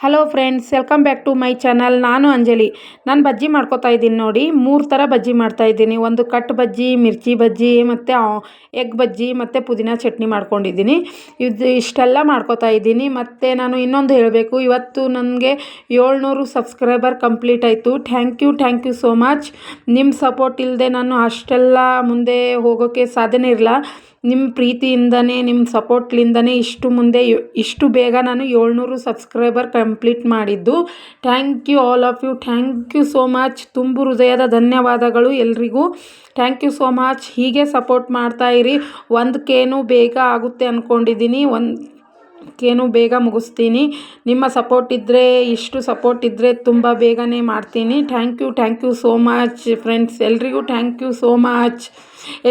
Hello friends welcome back to my channel ನಾನು ಅಂಜಲಿ. ನಾನು ಬಜ್ಜಿ ಮಾಡ್ಕೋತಾ ಇದ್ದೀನಿ ನೋಡಿ. ಮೂರು ಥರ ಬಜ್ಜಿ ಮಾಡ್ತಾ ಇದ್ದೀನಿ. ಒಂದು ಕಟ್ ಬಜ್ಜಿ, ಮಿರ್ಚಿ ಬಜ್ಜಿ, ಮತ್ತು ಎಗ್ ಬಜ್ಜಿ, ಮತ್ತು ಪುದೀನ ಚಟ್ನಿ ಮಾಡ್ಕೊಂಡಿದ್ದೀನಿ. ಇದು ಇಷ್ಟೆಲ್ಲ ಮಾಡ್ಕೋತಾ ಇದ್ದೀನಿ. ಮತ್ತು ನಾನು ಇನ್ನೊಂದು ಹೇಳಬೇಕು. ಇವತ್ತು ನನಗೆ ಏಳ್ನೂರು ಸಬ್ಸ್ಕ್ರೈಬರ್ ಕಂಪ್ಲೀಟ್ ಆಯಿತು. Thank you thank you so much ನಿಮ್ಮ ಸಪೋರ್ಟ್ ಇಲ್ಲದೆ ನಾನು ಅಷ್ಟೆಲ್ಲ ಮುಂದೆ ಹೋಗೋಕ್ಕೆ ಸಾಧ್ಯನೇ ಇರಲ್ಲ ನಿಮ್ಮ ಪ್ರೀತಿಯಿಂದನೇ ನಿಮ್ಮ ಸಪೋರ್ಟ್ಲಿಂದನೇ ಇಷ್ಟು ಮುಂದೆ ಇಷ್ಟು ಬೇಗ ನಾನು ಏಳ್ನೂರು ಸಬ್ಸ್ಕ್ರೈಬರ್ ಕಂಪ್ಲೀಟ್ ಮಾಡಿದ್ದು. Thank you all of you. Thank you so much. ತುಂಬು ಹೃದಯದ ಧನ್ಯವಾದಗಳು ಎಲ್ರಿಗೂ. Thank you so much. ಹೀಗೆ ಸಪೋರ್ಟ್ ಮಾಡ್ತಾಯಿರಿ ಒಂದಕ್ಕೇನು ಬೇಗ ಆಗುತ್ತೆ ಅಂದ್ಕೊಂಡಿದ್ದೀನಿ ಒಂದು ಕೇನು ಬೇಗ ಮುಗಿಸ್ತೀನಿ. ನಿಮ್ಮ ಸಪೋರ್ಟ್ ಇದ್ದರೆ ಇಷ್ಟು ಸಪೋರ್ಟ್ ಇದ್ದರೆ ತುಂಬ ಬೇಗನೆ ಮಾಡ್ತೀನಿ. Thank you thank you so much friends ಎಲ್ರಿಗೂ ಥ್ಯಾಂಕ್ ಯು ಸೋ ಮಚ್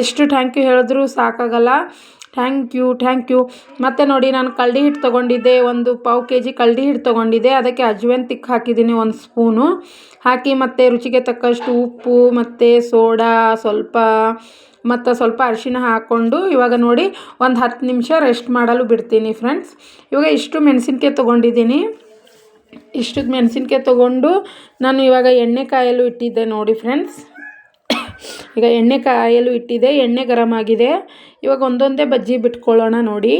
ಎಷ್ಟು ಥ್ಯಾಂಕ್ ಯು ಹೇಳಿದ್ರೂ ಸಾಕಾಗಲ್ಲ. ಥ್ಯಾಂಕ್ ಯು ಥ್ಯಾಂಕ್ ಯು ಮತ್ತು ನೋಡಿ, ನಾನು ಕಳ್ಳಿ ಹಿಟ್ಟು ತೊಗೊಂಡಿದ್ದೆ. ಒಂದು ಪಾವು ಕೆ ಜಿ ಕಳ್ಳಿ ಹಿಟ್ಟು ತೊಗೊಂಡಿದ್ದೆ. ಅದಕ್ಕೆ ಅಜ್ವೇನ್ ತಿಕ್ ಹಾಕಿದ್ದೀನಿ ಒಂದು ಸ್ಪೂನು. ಹಾಕಿ ಮತ್ತು ರುಚಿಗೆ ತಕ್ಕಷ್ಟು ಉಪ್ಪು, ಮತ್ತು ಸೋಡಾ ಸ್ವಲ್ಪ ಮತ್ತು ಸ್ವಲ್ಪ ಅರಿಶಿನ ಹಾಕ್ಕೊಂಡು ಇವಾಗ ನೋಡಿ ಒಂದು ಹತ್ತು ನಿಮಿಷ ರೆಸ್ಟ್ ಮಾಡಲು ಬಿಡ್ತೀನಿ ಫ್ರೆಂಡ್ಸ್ ಇವಾಗ ಇಷ್ಟು ಮೆಣಸಿನ್ಕಾಯಿ ತೊಗೊಂಡಿದ್ದೀನಿ. ಇಷ್ಟು ಮೆಣಸಿನ್ಕಾಯಿ ತೊಗೊಂಡು ನಾನು ಇವಾಗ ಎಣ್ಣೆ ಕಾಯಲು ಇಟ್ಟಿದ್ದೆ ನೋಡಿ ಫ್ರೆಂಡ್ಸ್ ಈಗ ಎಣ್ಣೆ ಕಾಯಲು ಇಟ್ಟಿದೆ, ಎಣ್ಣೆ ಗರಮ್ ಆಗಿದೆ. ಇವಾಗ ಒಂದೊಂದೇ ಬಜ್ಜಿ ಬಿಟ್ಕೊಳ್ಳೋಣ ನೋಡಿ.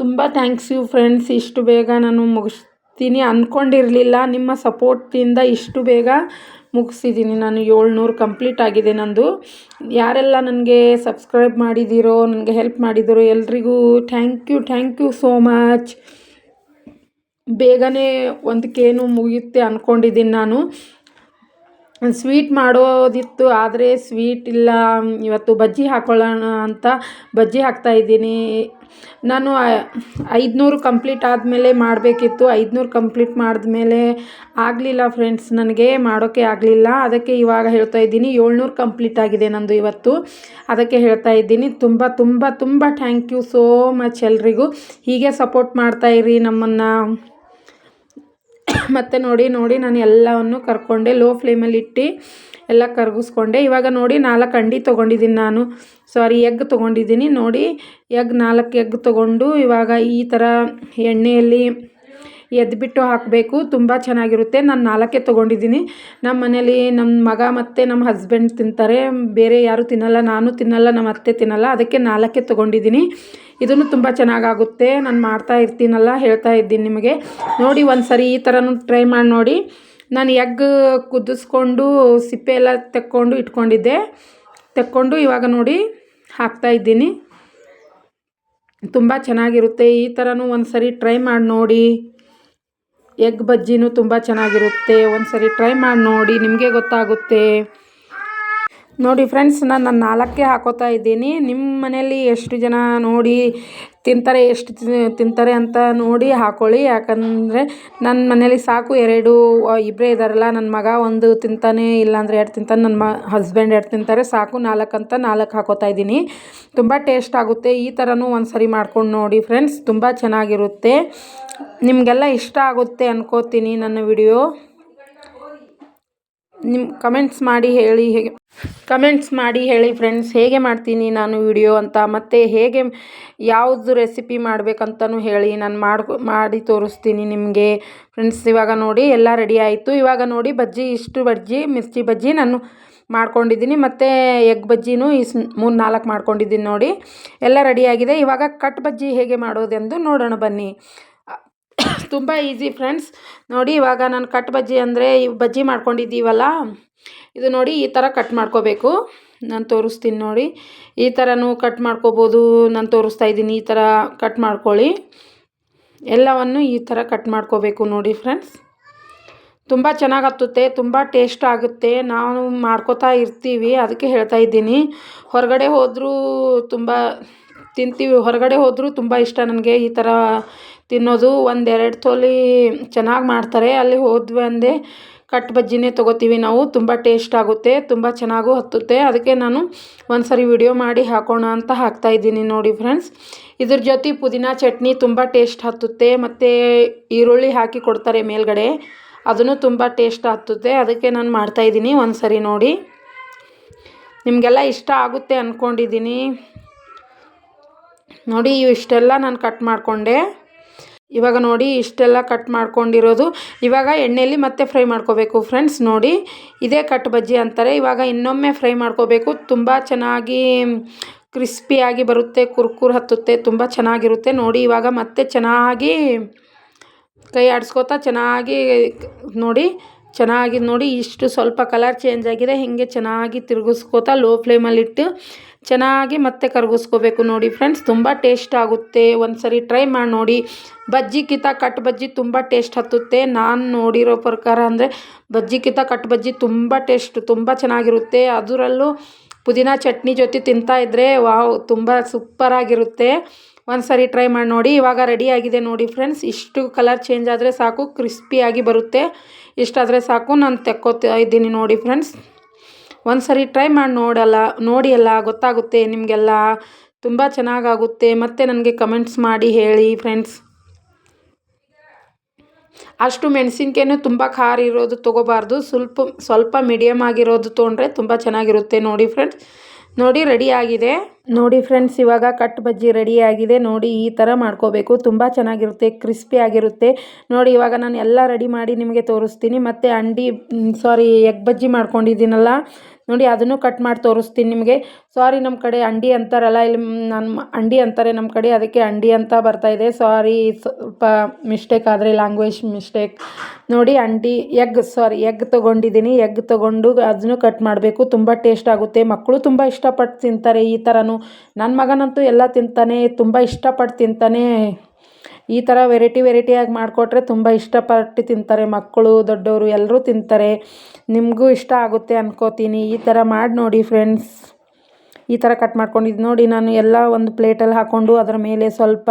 ತುಂಬ ಥ್ಯಾಂಕ್ಸ್ ಯು ಫ್ರೆಂಡ್ಸ್ ಇಷ್ಟು ಬೇಗ ನಾನು ಮುಗಿಸ್ತೀನಿ ಅಂದ್ಕೊಂಡಿರಲಿಲ್ಲ ನಿಮ್ಮ ಸಪೋರ್ಟಿಂದ ಇಷ್ಟು ಬೇಗ ಮುಗಿಸಿದ್ದೀನಿ. ನಾನು ಏಳ್ನೂರು ಕಂಪ್ಲೀಟ್ ಆಗಿದೆ ನಂದು. ಯಾರೆಲ್ಲ ನನಗೆ ಸಬ್ಸ್ಕ್ರೈಬ್ ಮಾಡಿದ್ದೀರೋ ನನಗೆ ಹೆಲ್ಪ್ ಮಾಡಿದ್ದೀರೋ ಎಲ್ರಿಗೂ thank you thank you so much. ಬೇಗನೆ ಒಂದಕ್ಕೇನು ಮುಗಿಯುತ್ತೆ ಅಂದ್ಕೊಂಡಿದ್ದೀನಿ ನಾನು. ಸ್ವೀಟ್ ಮಾಡೋದಿತ್ತು, ಆದರೆ ಸ್ವೀಟ್ ಇಲ್ಲ, ಇವತ್ತು ಬಜ್ಜಿ ಹಾಕ್ಕೊಳ್ಳೋಣ ಅಂತ ಬಜ್ಜಿ ಹಾಕ್ತಾಯಿದ್ದೀನಿ ನಾನು ಐದುನೂರು ಕಂಪ್ಲೀಟ್ ಆದಮೇಲೆ ಮಾಡಬೇಕಿತ್ತು. ಐದುನೂರು ಕಂಪ್ಲೀಟ್ ಮಾಡಿದ್ಮೇಲೆ ಆಗಲಿಲ್ಲ ಫ್ರೆಂಡ್ಸ್, ನನಗೆ ಮಾಡೋಕ್ಕೆ ಆಗಲಿಲ್ಲ. ಅದಕ್ಕೆ ಇವಾಗ ಹೇಳ್ತಾ ಇದ್ದೀನಿ, ಏಳ್ನೂರು ಕಂಪ್ಲೀಟ್ ಆಗಿದೆ ನಂದು ಇವತ್ತು. ಅದಕ್ಕೆ ಹೇಳ್ತಾ ಇದ್ದೀನಿ, ತುಂಬ ತುಂಬ ತುಂಬ ಥ್ಯಾಂಕ್ ಯು ಸೋ ಮಚ್ ಎಲ್ರಿಗೂ. ಹೀಗೆ ಸಪೋರ್ಟ್ ಮಾಡ್ತಾಯಿರಿ ನಮ್ಮನ್ನು. ಮತ್ತು ನೋಡಿ ನೋಡಿ ನಾನು ಎಲ್ಲವನ್ನು ಕರ್ಕೊಂಡೆ ಲೋ ಫ್ಲೇಮಲ್ಲಿ ಇಟ್ಟು ಎಲ್ಲ ಕರಗಿಸ್ಕೊಂಡೆ. ಇವಾಗ ನೋಡಿ, ನಾಲ್ಕು ಅಂಡಿ ತೊಗೊಂಡಿದ್ದೀನಿ ನಾನು. ಸಾರಿ ಎಗ್ ತೊಗೊಂಡಿದ್ದೀನಿ. ನೋಡಿ ಎಗ್ ನಾಲ್ಕು ಎಗ್ ತೊಗೊಂಡು ಇವಾಗ ಈ ಥರ ಎಣ್ಣೆಯಲ್ಲಿ ಎದ್ಬಿಟ್ಟು ಹಾಕಬೇಕು. ತುಂಬ ಚೆನ್ನಾಗಿರುತ್ತೆ. ನಾನು ನಾಲ್ಕೇ ತೊಗೊಂಡಿದ್ದೀನಿ. ನಮ್ಮ ಮನೇಲಿ ನಮ್ಮ ಮಗ ಮತ್ತು ನಮ್ಮ ಹಸ್ಬೆಂಡ್ ತಿಂತಾರೆ. ಬೇರೆ ಯಾರೂ ತಿನ್ನಲ್ಲ, ನಾನು ತಿನ್ನಲ್ಲ ನಮ್ಮ ಅತ್ತೆ ತಿನ್ನಲ್ಲ. ಅದಕ್ಕೆ ನಾಲ್ಕೇ ತೊಗೊಂಡಿದ್ದೀನಿ. ಇದನ್ನು ತುಂಬ ಚೆನ್ನಾಗಾಗುತ್ತೆ. ನಾನು ಮಾಡ್ತಾ ಇರ್ತೀನಲ್ಲ, ಹೇಳ್ತಾ ಇದ್ದೀನಿ ನಿಮಗೆ. ನೋಡಿ ಒಂದು ಸರಿ ಈ ಥರನೂ ಟ್ರೈ ಮಾಡಿ ನೋಡಿ. ನಾನು ಎಗ್ ಕುದಿಸ್ಕೊಂಡು ಸಿಪ್ಪೆ ಎಲ್ಲ ತೆಕ್ಕೊಂಡು ಇಟ್ಕೊಂಡಿದ್ದೆ. ತೆಕ್ಕೊಂಡು ಇವಾಗ ನೋಡಿ ಹಾಕ್ತಾ ಇದ್ದೀನಿ. ತುಂಬ ಚೆನ್ನಾಗಿರುತ್ತೆ. ಈ ಥರನೂ ಒಂದು ಸರಿ ಟ್ರೈ ಮಾಡಿ ನೋಡಿ. ಎಗ್ ಬಜ್ಜಿನೂ ತುಂಬ ಚೆನ್ನಾಗಿರುತ್ತೆ. ಒಂದು ಸರಿ ಟ್ರೈ ಮಾಡಿ ನೋಡಿ ನಿಮಗೆ ಗೊತ್ತಾಗುತ್ತೆ. ನೋಡಿ ಫ್ರೆಂಡ್ಸ್ ನಾನು ನಾಲ್ಕೇ ಹಾಕೋತಾ ಇದ್ದೀನಿ. ನಿಮ್ಮ ಮನೆಯಲ್ಲಿ ಎಷ್ಟು ಜನ ನೋಡಿ ತಿಂತಾರೆ, ಎಷ್ಟು ತಿಂತಾರೆ ಅಂತ ನೋಡಿ ಹಾಕೊಳ್ಳಿ. ಯಾಕಂದರೆ ನನ್ನ ಮನೇಲಿ ಸಾಕು, ಎರಡು ಇಬ್ಬರೇ ಇದ್ದಾರಲ್ಲ ನನ್ನ ಮಗ ಒಂದು ತಿಂತಾನೆ, ಇಲ್ಲಾಂದರೆ ಎರಡು ತಿಂತಾನೆ ನನ್ನ ಮ ಹಸ್ಬೆಂಡ್ ಎರಡು ತಿಂತಾರೆ, ಸಾಕು, ನಾಲ್ಕು ಅಂತ ನಾಲ್ಕು ಹಾಕೋತಾ ಇದ್ದೀನಿ. ತುಂಬ ಟೇಸ್ಟ್ ಆಗುತ್ತೆ. ಈ ಥರನೂ ಒಂದು ಸರಿ ಮಾಡ್ಕೊಂಡು ನೋಡಿ ಫ್ರೆಂಡ್ಸ್ ತುಂಬ ಚೆನ್ನಾಗಿರುತ್ತೆ. ನಿಮಗೆಲ್ಲ ಇಷ್ಟ ಆಗುತ್ತೆ ಅನ್ಕೋತೀನಿ ನನ್ನ ವಿಡಿಯೋ ನಿಮ್ಮ ಕಮೆಂಟ್ಸ್ ಮಾಡಿ ಹೇಳಿ ಹೇಗೆ ಕಮೆಂಟ್ಸ್ ಮಾಡಿ ಹೇಳಿ ಫ್ರೆಂಡ್ಸ್ ಹೇಗೆ ಮಾಡ್ತೀನಿ ನಾನು ವಿಡಿಯೋ ಅಂತ, ಮತ್ತು ಹೇಗೆ ಯಾವುದು ರೆಸಿಪಿ ಮಾಡಬೇಕಂತನೂ ಹೇಳಿ ನಾನು ಮಾಡ್ಕೊ ಮಾಡಿ ತೋರಿಸ್ತೀನಿ ನಿಮಗೆ. ಫ್ರೆಂಡ್ಸ್ ಇವಾಗ ನೋಡಿ ಎಲ್ಲ ರೆಡಿ ಆಯಿತು. ಇವಾಗ ನೋಡಿ ಬಜ್ಜಿ, ಇಷ್ಟು ಬಜ್ಜಿ, ಮಿರ್ಚಿ ಬಜ್ಜಿ ನಾನು ಮಾಡ್ಕೊಂಡಿದ್ದೀನಿ. ಮತ್ತು ಎಗ್ ಬಜ್ಜಿನೂ ಇಸ್ ಮೂರು ನಾಲ್ಕು ಮಾಡ್ಕೊಂಡಿದ್ದೀನಿ ನೋಡಿ. ಎಲ್ಲ ರೆಡಿಯಾಗಿದೆ ಇವಾಗ ಕಟ್ ಬಜ್ಜಿ ಹೇಗೆ ಮಾಡೋದೆಂದು ನೋಡೋಣ ಬನ್ನಿ. ತುಂಬ ಈಸಿ ಫ್ರೆಂಡ್ಸ್ ನೋಡಿ ಇವಾಗ ನಾನು ಕಟ್ ಬಜ್ಜಿ ಅಂದರೆ ಬಜ್ಜಿ ಮಾಡ್ಕೊಂಡಿದ್ದೀವಲ್ಲ? ಇದು ನೋಡಿ ಈ ಥರ ಕಟ್ ಮಾಡ್ಕೋಬೇಕು. ನಾನು ತೋರಿಸ್ತೀನಿ ನೋಡಿ. ಈ ಥರನೂ ಕಟ್ ಮಾಡ್ಕೋಬೋದು. ನಾನು ತೋರಿಸ್ತಾ ಇದ್ದೀನಿ ಈ ಥರ ಕಟ್ ಮಾಡ್ಕೊಳ್ಳಿ. ಎಲ್ಲವನ್ನು ಈ ಥರ ಕಟ್ ಮಾಡ್ಕೋಬೇಕು ನೋಡಿ ಫ್ರೆಂಡ್ಸ್ ತುಂಬ ಚೆನ್ನಾಗಿ ಹತ್ತುತ್ತೆ ತುಂಬ ಟೇಸ್ಟ್ ಆಗುತ್ತೆ. ನಾವು ಮಾಡ್ಕೋತಾ ಇರ್ತೀವಿ, ಅದಕ್ಕೆ ಹೇಳ್ತಾ ಇದ್ದೀನಿ. ಹೊರಗಡೆ ಹೋದರೂ ತುಂಬ ತಿಂತೀವಿ, ಹೊರಗಡೆ ಹೋದರೂ ತುಂಬ ಇಷ್ಟ ನನಗೆ ಈ ಥರ ತಿನ್ನೋದು. ಒಂದೆರಡು ತೊಲಿ ಚೆನ್ನಾಗಿ ಮಾಡ್ತಾರೆ. ಅಲ್ಲಿ ಹೋದ್ವಿ ಅಂದೆ ಕಟ್ ಬಜ್ಜಿನೇ ತೊಗೋತೀವಿ ನಾವು. ತುಂಬ ಟೇಸ್ಟ್ ಆಗುತ್ತೆ, ತುಂಬ ಚೆನ್ನಾಗೂ ಹತ್ತುತ್ತೆ. ಅದಕ್ಕೆ ನಾನು ಒಂದು ಸರಿ ವಿಡಿಯೋ ಮಾಡಿ ಹಾಕೋಣ ಅಂತ ಹಾಕ್ತಾಯಿದ್ದೀನಿ ನೋಡಿ ಫ್ರೆಂಡ್ಸ್ ಇದ್ರ ಜೊತೆ ಪುದೀನ ಚಟ್ನಿ ತುಂಬ ಟೇಸ್ಟ್ ಹತ್ತುತ್ತೆ, ಮತ್ತು ಈರುಳ್ಳಿ ಹಾಕಿ ಕೊಡ್ತಾರೆ ಮೇಲ್ಗಡೆ. ಅದನ್ನು ತುಂಬ ಟೇಸ್ಟ್ ಹತ್ತುತ್ತೆ. ಅದಕ್ಕೆ ನಾನು ಮಾಡ್ತಾಯಿದ್ದೀನಿ ಒಂದು ಸರಿ ನೋಡಿ. ನಿಮಗೆಲ್ಲ ಇಷ್ಟ ಆಗುತ್ತೆ ಅಂದ್ಕೊಂಡಿದ್ದೀನಿ ನೋಡಿ ಇಷ್ಟೆಲ್ಲ ನಾನು ಕಟ್ ಮಾಡಿಕೊಂಡೆ. ಇವಾಗ ನೋಡಿ ಇಷ್ಟೆಲ್ಲ ಕಟ್ ಮಾಡ್ಕೊಂಡಿರೋದು. ಇವಾಗ ಎಣ್ಣೆಯಲ್ಲಿ ಮತ್ತೆ ಫ್ರೈ ಮಾಡ್ಕೋಬೇಕು. ಫ್ರೆಂಡ್ಸ್ ನೋಡಿ ಇದೇ ಕಟ್ ಬಜ್ಜಿ ಅಂತಾರೆ. ಇವಾಗ ಇನ್ನೊಮ್ಮೆ ಫ್ರೈ ಮಾಡ್ಕೋಬೇಕು. ತುಂಬ ಚೆನ್ನಾಗಿ ಕ್ರಿಸ್ಪಿಯಾಗಿ ಬರುತ್ತೆ, ಕುರ್ಕುರ್ ಹತ್ತುತ್ತೆ, ತುಂಬ ಚೆನ್ನಾಗಿರುತ್ತೆ. ನೋಡಿ ಇವಾಗ ಮತ್ತೆ ಚೆನ್ನಾಗಿ ಕೈ ಆಡಿಸ್ಕೋತಾ ಚೆನ್ನಾಗಿ ನೋಡಿ ಚೆನ್ನಾಗಿ ನೋಡಿ ಇಷ್ಟು ಸ್ವಲ್ಪ ಕಲರ್ ಚೇಂಜ್ ಆಗಿದೆ. ಹೀಗೆ ಚೆನ್ನಾಗಿ ತಿರುಗಿಸ್ಕೋತಾ ಲೋ ಫ್ಲೇಮಲ್ಲಿಟ್ಟು ಚೆನ್ನಾಗಿ ಮತ್ತೆ ಕರಗಿಸ್ಕೋಬೇಕು ನೋಡಿ ಫ್ರೆಂಡ್ಸ್ ತುಂಬ ಟೇಸ್ಟ್ ಆಗುತ್ತೆ. ಒಂದು ಸರಿ ಟ್ರೈ ಮಾಡಿ ನೋಡಿ. ಬಜ್ಜಿಕ್ಕಿಂತ ಕಟ್ ಬಜ್ಜಿ ತುಂಬ ಟೇಸ್ಟ್ ಹತ್ತುತ್ತೆ. ನಾನು ನೋಡಿರೋ ಪ್ರಕಾರ ಅಂದರೆ ಬಜ್ಜಿಕ್ಕಿಂತ ಕಟ್ ಬಜ್ಜಿ ತುಂಬ ಟೇಸ್ಟ್ ತುಂಬ ಚೆನ್ನಾಗಿರುತ್ತೆ. ಅದರಲ್ಲೂ ಪುದೀನ ಚಟ್ನಿ ಜೊತೆ ತಿಂತಾಯಿದ್ರೆ ವಾವ್, ತುಂಬ ಸೂಪರಾಗಿರುತ್ತೆ ಒಂದು ಸರಿ ಟ್ರೈ ಮಾಡಿ ನೋಡಿ. ಇವಾಗ ರೆಡಿ ಆಗಿದೆ ನೋಡಿ ಫ್ರೆಂಡ್ಸ್ ಇಷ್ಟು ಕಲರ್ ಚೇಂಜ್ ಆದರೆ ಸಾಕು ಕ್ರಿಸ್ಪಿಯಾಗಿ ಬರುತ್ತೆ. ಇಷ್ಟಾದರೆ ಸಾಕು, ನಾನು ತೆಕ್ಕೋತಾ ಇದ್ದೀನಿ ನೋಡಿ ಫ್ರೆಂಡ್ಸ್ ಒಂದು ಸರಿ ಟ್ರೈ ಮಾಡಿ ನೋಡಲ್ಲ, ನೋಡಿ ಅಲ್ಲ ಗೊತ್ತಾಗುತ್ತೆ, ನಿಮಗೆಲ್ಲ ತುಂಬ ಚೆನ್ನಾಗಾಗುತ್ತೆ. ಮತ್ತು ನನಗೆ ಕಮೆಂಟ್ಸ್ ಮಾಡಿ ಹೇಳಿ ಫ್ರೆಂಡ್ಸ್ ಅಷ್ಟು ಮೆಣಸಿನ್ಕಾಯಿನೂ ತುಂಬ ಖಾರ ಇರೋದು ತೊಗೋಬಾರ್ದು. ಸ್ವಲ್ಪ ಸ್ವಲ್ಪ ಮೀಡಿಯಮ್ ಆಗಿರೋದು ತೊಗೊಂಡ್ರೆ ತುಂಬ ಚೆನ್ನಾಗಿರುತ್ತೆ ನೋಡಿ ಫ್ರೆಂಡ್ಸ್ ನೋಡಿ ರೆಡಿ ಆಗಿದೆ. ನೋಡಿ ಫ್ರೆಂಡ್ಸ್ ಇವಾಗ ಕಟ್ ಬಜ್ಜಿ ರೆಡಿ ಆಗಿದೆ. ನೋಡಿ ಈ ಥರ ಮಾಡ್ಕೋಬೇಕು. ತುಂಬ ಚೆನ್ನಾಗಿರುತ್ತೆ ಕ್ರಿಸ್ಪಿ ಆಗಿರುತ್ತೆ. ನೋಡಿ ಇವಾಗ ನಾನು ಎಲ್ಲ ರೆಡಿ ಮಾಡಿ ನಿಮಗೆ ತೋರಿಸ್ತೀನಿ. ಮತ್ತು ಅಂಡಿ ಸಾರಿ ಎಗ್ ಬಜ್ಜಿ ಮಾಡ್ಕೊಂಡಿದ್ದೀನಲ್ಲ. ನೋಡಿ, ಅದನ್ನು ಕಟ್ ಮಾಡಿ ತೋರಿಸ್ತೀನಿ ನಿಮಗೆ. ಸಾರಿ ನಮ್ಮ ಕಡೆ ಅಂಡಿ ಅಂತಾರಲ್ಲ, ಇಲ್ಲಿ ನನ್ನ ಅಂಡಿ ಅಂತಾರೆ ನಮ್ಮ ಕಡೆ, ಅದಕ್ಕೆ ಅಂಡಿ ಅಂತ ಬರ್ತಾಯಿದೆ ಸಾರಿ ಸ್ವಲ್ಪ ಮಿಸ್ಟೇಕ್ ಆದರೆ ಲ್ಯಾಂಗ್ವೇಜ್ ಮಿಸ್ಟೇಕ್ ನೋಡಿ ಅಂಡಿ ಎಗ್ ಸಾರಿ ಎಗ್ ತೊಗೊಂಡಿದ್ದೀನಿ. ಎಗ್ ತೊಗೊಂಡು ಅದನ್ನು ಕಟ್ ಮಾಡಬೇಕು. ತುಂಬ ಟೇಸ್ಟ್ ಆಗುತ್ತೆ. ಮಕ್ಕಳು ತುಂಬ ಇಷ್ಟಪಟ್ಟು ತಿಂತಾರೆ ಈ ಥರನೂ ನನ್ನ ಮಗನಂತೂ ಎಲ್ಲ ತಿಂತಾನೆ, ತುಂಬ ಇಷ್ಟಪಟ್ಟು ತಿಂತಾನೆ. ಈ ಥರ ವೆರೈಟಿ ವೆರೈಟಿಯಾಗಿ ಮಾಡಿಕೊಟ್ರೆ ತುಂಬ ಇಷ್ಟಪಟ್ಟು ತಿಂತಾರೆ. ಮಕ್ಕಳು, ದೊಡ್ಡವರು ಎಲ್ಲರೂ ತಿಂತಾರೆ. ನಿಮಗೂ ಇಷ್ಟ ಆಗುತ್ತೆ ಅನ್ಕೋತೀನಿ. ಈ ಥರ ಮಾಡಿ ನೋಡಿ ಫ್ರೆಂಡ್ಸ್ ಈ ಥರ ಕಟ್ ಮಾಡ್ಕೊಂಡಿದ್ದು ನೋಡಿ ನಾನು ಎಲ್ಲ ಒಂದು ಪ್ಲೇಟಲ್ಲಿ ಹಾಕ್ಕೊಂಡು ಅದರ ಮೇಲೆ ಸ್ವಲ್ಪ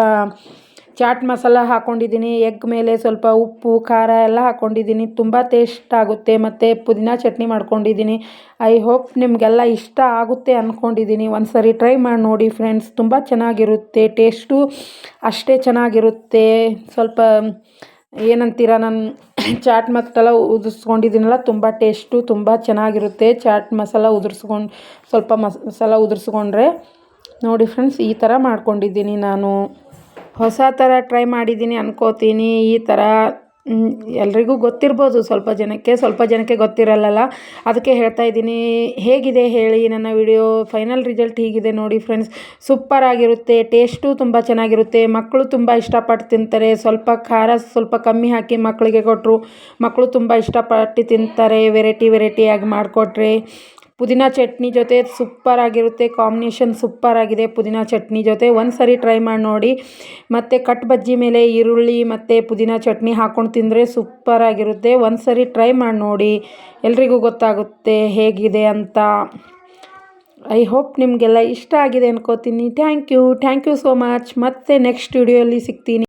ಚಾಟ್ ಮಸಾಲ ಹಾಕ್ಕೊಂಡಿದ್ದೀನಿ ಎಗ್ ಮೇಲೆ ಸ್ವಲ್ಪ ಉಪ್ಪು, ಖಾರ ಎಲ್ಲ ಹಾಕ್ಕೊಂಡಿದ್ದೀನಿ ತುಂಬ ಟೇಸ್ಟ್ ಆಗುತ್ತೆ ಮತ್ತು ಪುದೀನ ಚಟ್ನಿ ಮಾಡ್ಕೊಂಡಿದ್ದೀನಿ. ಐ ಹೋಪ್ ನಿಮಗೆಲ್ಲ ಇಷ್ಟ ಆಗುತ್ತೆ ಅಂದ್ಕೊಂಡಿದ್ದೀನಿ ಒಂದು ಸರಿ ಟ್ರೈ ಮಾಡಿ ನೋಡಿ ಫ್ರೆಂಡ್ಸ್ ತುಂಬ ಚೆನ್ನಾಗಿರುತ್ತೆ ಟೇಸ್ಟು ಅಷ್ಟೇ ಚೆನ್ನಾಗಿರುತ್ತೆ. ಸ್ವಲ್ಪ ಏನಂತೀರ ನಾನು ಚಾಟ್ ಮಸಾಲ ಉದುರಿಸ್ಕೊಂಡಿದ್ದೀನಲ್ಲ, ತುಂಬ ಟೇಸ್ಟು ತುಂಬ ಚೆನ್ನಾಗಿರುತ್ತೆ. ಚಾಟ್ ಮಸಾಲ ಉದುರಿಸ್ಕೊಂಡು, ಸ್ವಲ್ಪ ಮಸಾಲ ಉದುರಿಸ್ಕೊಂಡ್ರೆ ನೋಡಿ ಫ್ರೆಂಡ್ಸ್ ಈ ಥರ ಮಾಡ್ಕೊಂಡಿದ್ದೀನಿ ನಾನು. ಹೊಸ ಥರ ಟ್ರೈ ಮಾಡಿದ್ದೀನಿ ಅನ್ಕೋತೀನಿ. ಈ ಥರ ಎಲ್ರಿಗೂ ಗೊತ್ತಿರ್ಬೋದು ಸ್ವಲ್ಪ ಜನಕ್ಕೆ ಸ್ವಲ್ಪ ಜನಕ್ಕೆ ಗೊತ್ತಿರಲ್ಲಲ್ಲ. ಅದಕ್ಕೆ ಹೇಳ್ತಾ ಇದ್ದೀನಿ. ಹೇಗಿದೆ ಹೇಳಿ ನನ್ನ ವಿಡಿಯೋ ಫೈನಲ್ ರಿಸಲ್ಟ್ ಹೀಗಿದೆ ನೋಡಿ ಫ್ರೆಂಡ್ಸ್ ಸೂಪರ್ ಆಗಿರುತ್ತೆ ಟೇಸ್ಟು ತುಂಬ ಚೆನ್ನಾಗಿರುತ್ತೆ. ಮಕ್ಕಳು ತುಂಬ ಇಷ್ಟಪಟ್ಟು ತಿಂತಾರೆ. ಸ್ವಲ್ಪ ಖಾರ, ಸ್ವಲ್ಪ ಕಮ್ಮಿ ಹಾಕಿ ಮಕ್ಕಳಿಗೆ ಕೊಟ್ಟರು ಮಕ್ಕಳು ತುಂಬ ಇಷ್ಟಪಟ್ಟು ತಿಂತಾರೆ. ವೆರೈಟಿ ವೆರೈಟಿಯಾಗಿ ಮಾಡಿಕೊಟ್ರೆ. ಪುದೀನ ಚಟ್ನಿ ಜೊತೆ ಸೂಪರಾಗಿರುತ್ತೆ ಕಾಂಬಿನೇಷನ್ ಸೂಪರಾಗಿದೆ ಪುದೀನ ಚಟ್ನಿ ಜೊತೆ. ಒಂದು ಸರಿ ಟ್ರೈ ಮಾಡಿ ನೋಡಿ. ಮತ್ತು ಕಟ್ ಬಜ್ಜಿ ಮೇಲೆ ಈರುಳ್ಳಿ ಮತ್ತು ಪುದೀನ ಚಟ್ನಿ ಹಾಕ್ಕೊಂಡು ತಿಂದರೆ ಸೂಪರಾಗಿರುತ್ತೆ ಒಂದು ಸರಿ ಟ್ರೈ ಮಾಡಿ ನೋಡಿ. ಎಲ್ರಿಗೂ ಗೊತ್ತಾಗುತ್ತೆ ಹೇಗಿದೆ ಅಂತ. ಐ ಹೋಪ್ ನಿಮಗೆಲ್ಲ ಇಷ್ಟ ಆಗಿದೆ ಅನ್ಕೋತೀನಿ. Thank you thank you so much ಮತ್ತೆ ನೆಕ್ಸ್ಟ್ ವಿಡಿಯೋಲಿ ಸಿಗ್ತೀನಿ.